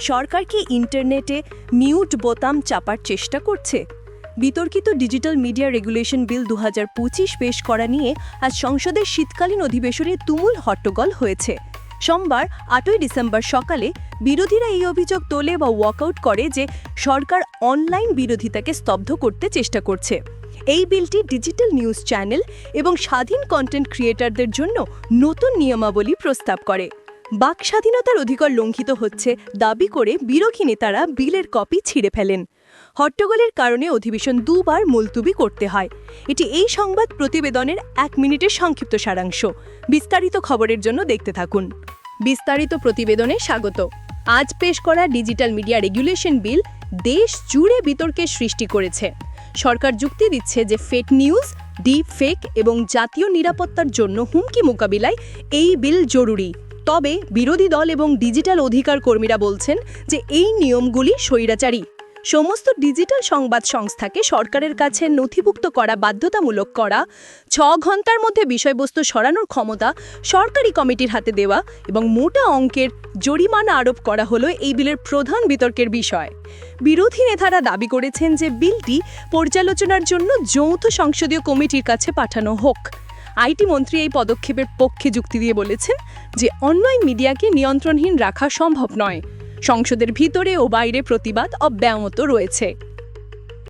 সরকার কি ইন্টারনেটে মিউট বোতাম চাপার চেষ্টা করছে? বিতর্কিত ডিজিটাল মিডিয়া রেগুলেশন বিল দু হাজার পঁচিশ পেশ করা নিয়ে আজ সংসদের শীতকালীন অধিবেশনে তুমুল হট্টগোল হয়েছে। সোমবার, আটই ডিসেম্বর সকালে বিরোধীরা এই অভিযোগ তোলে বা ওয়াকআউট করে যে সরকার অনলাইন বিরোধিতাকে স্তব্ধ করতে চেষ্টা করছে। এই বিলটি ডিজিটাল নিউজ চ্যানেল এবং স্বাধীন কন্টেন্ট ক্রিয়েটারদের জন্য নতুন নিয়মাবলী প্রস্তাব করে। বাক স্বাধীনতার অধিকার লঙ্ঘিত হচ্ছে দাবি করে বিরোধী নেতারা বিলের কপি ছিঁড়ে ফেলেন। হট্টগোলের কারণে অধিবেশন দুবার মুলতুবি করতে হয়। এটি এই সংবাদ প্রতিবেদনের এক মিনিটের সংক্ষিপ্ত সারাংশ। বিস্তারিত খবরের জন্য দেখতে থাকুন। বিস্তারিত প্রতিবেদনে স্বাগত। আজ পেশ করা ডিজিটাল মিডিয়া রেগুলেশন বিল দেশ জুড়ে বিতর্কের সৃষ্টি করেছে। সরকার যুক্তি দিচ্ছে যে ফেক নিউজ ডিপ ফেক এবং জাতীয় নিরাপত্তার জন্য হুমকি মোকাবিলায় এই বিল জরুরি। তবে বিরোধী দল এবং ডিজিটাল অধিকার কর্মীরা বলছেন যে এই নিয়মগুলি স্বৈরাচারী। সমস্ত ডিজিটাল সংবাদ সংস্থাকে সরকারের কাছে নথিভুক্ত করা, বাধ্যতামূলক করা, ছ ঘণ্টার মধ্যে বিষয়বস্তু সরানোর ক্ষমতা সরকারি কমিটির হাতে দেওয়া এবং মোটা অঙ্কের জরিমানা আরোপ করা হলো এই বিলের প্রধান বিতর্কের বিষয়। বিরোধী নেতারা দাবি করেছেন যে বিলটি পর্যালোচনার জন্য যৌথ সংসদীয় কমিটির কাছে পাঠানো হোক। আইটি মন্ত্রী এই পদক্ষেপের পক্ষে যুক্তি দিয়ে বলেছেন যে অনলাইন মিডিয়াকে নিয়ন্ত্রণহীন রাখা সম্ভব নয়। সংসদের ভিতরে ও বাইরে প্রতিবাদ অব্যাহত রয়েছে।